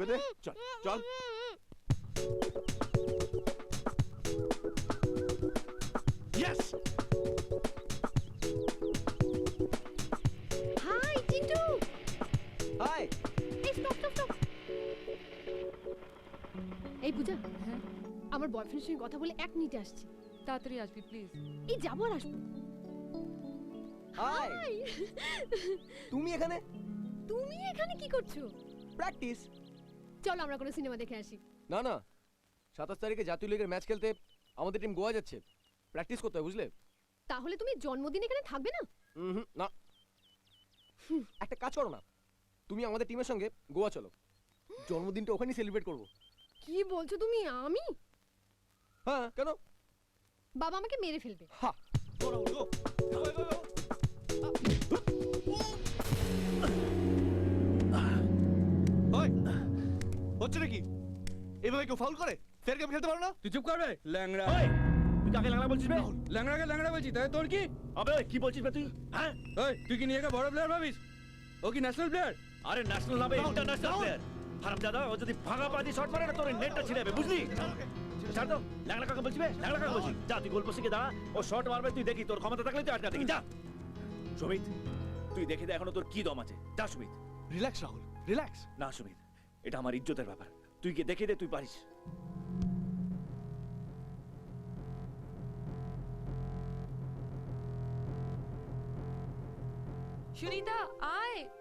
ঢুকে দে। চল চল। ইয়েস হাই চিন্টু হাই এই স্টপ স্টপ স্টপ এই পূজা হ্যাঁ? আমার বয়ফ্রেন্ডের সঙ্গে কথা বলে এক মিনিটে আসছি। তাড়াতাড়ি আসবি প্লিজ এই যাব আর আসব। হাই তুমি এখানে? তুমি এখানে কি করছ? প্র্যাকটিস চলো আমরা কোনো সিনেমা দেখে আসি। না না। সাতাশ তারিখে জাতীয় লিগের ম্যাচ খেলতে আমাদের টিম গোয়া যাচ্ছে। প্র্যাকটিস করতে হবে বুঝলে? তাহলে তুমি জন্মদিন এখানে থাকবে না? হুম না। একটা কাজ করো না। তুমি আমাদের টিমের সঙ্গে গোয়া চলো। জন্মদিনটা ওখানেই সেলিব্রেট করব। কি বলছো তুমি আমি? হ্যাঁ কেন? বাবা আমাকে মেরে ফেলবে। হা। হচ্ছে নাকি এভাবে কেউ ফাউল করে? ফের গেম খেলতে পারো না? তুই চুপ করবে ল্যাংড়া। ওই তুই কাকে লাগলা বলছিস বে? ল্যাংড়াকে ল্যাংড়া বলছিস তাই তোর কি? আবে কি বলছিস বে তুই? হ্যাঁ? ওই তুই কি নিজেকে বড় প্লেয়ার ভাবিস? ও কি ন্যাশনাল প্লেয়ার আরে ন্যাশনাল নামে ইন্টারন্যাশনাল প্লেয়ার হারাম দাদা ও যদি ভাগা পাতি শট মারে না তোর নেটটা ছিঁড়ে যাবে বুঝলি? ছাড় দাও ল্যাংড়া কাকে বলছিস বে? ল্যাংড়া কাকে বলছিস? যা তুই গোল পোস্টে দাঁড়া ও শট মারবে তুই দেখি তোর ক্ষমতা থাকলে তুই আটকা দেখি যা। সুমিত তুই দেখে দে এখনও তোর কি দম আছে। যা সুমিত। রিল্যাক্স রাহুল। রিল্যাক্স না সুমিত। এটা আমার ইজ্জতের ব্যাপার। তুই কি দেখে দে তুই পারিস। সুনিতা আয়।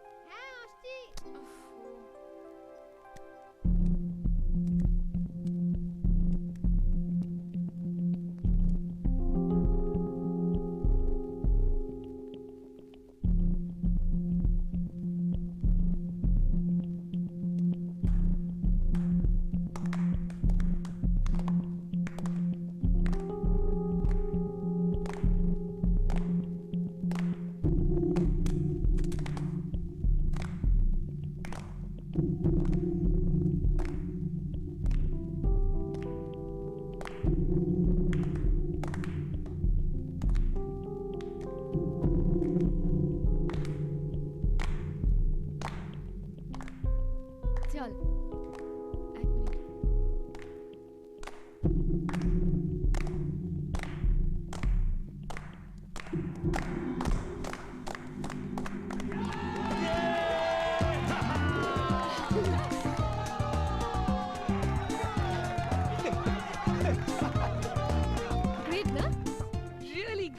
চল।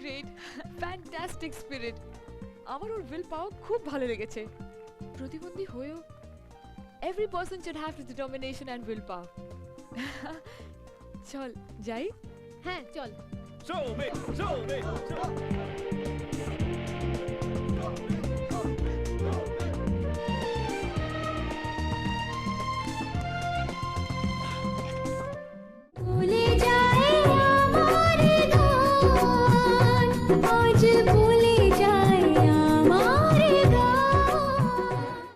গ্রেট না স্পিরিট আমার ওর উইল পাওয়ার খুব ভালো লেগেছে। প্রতিবন্ধী হয়েও every person should have determination and will power চল যাই হ্যাঁ চল সুমিত সুমিত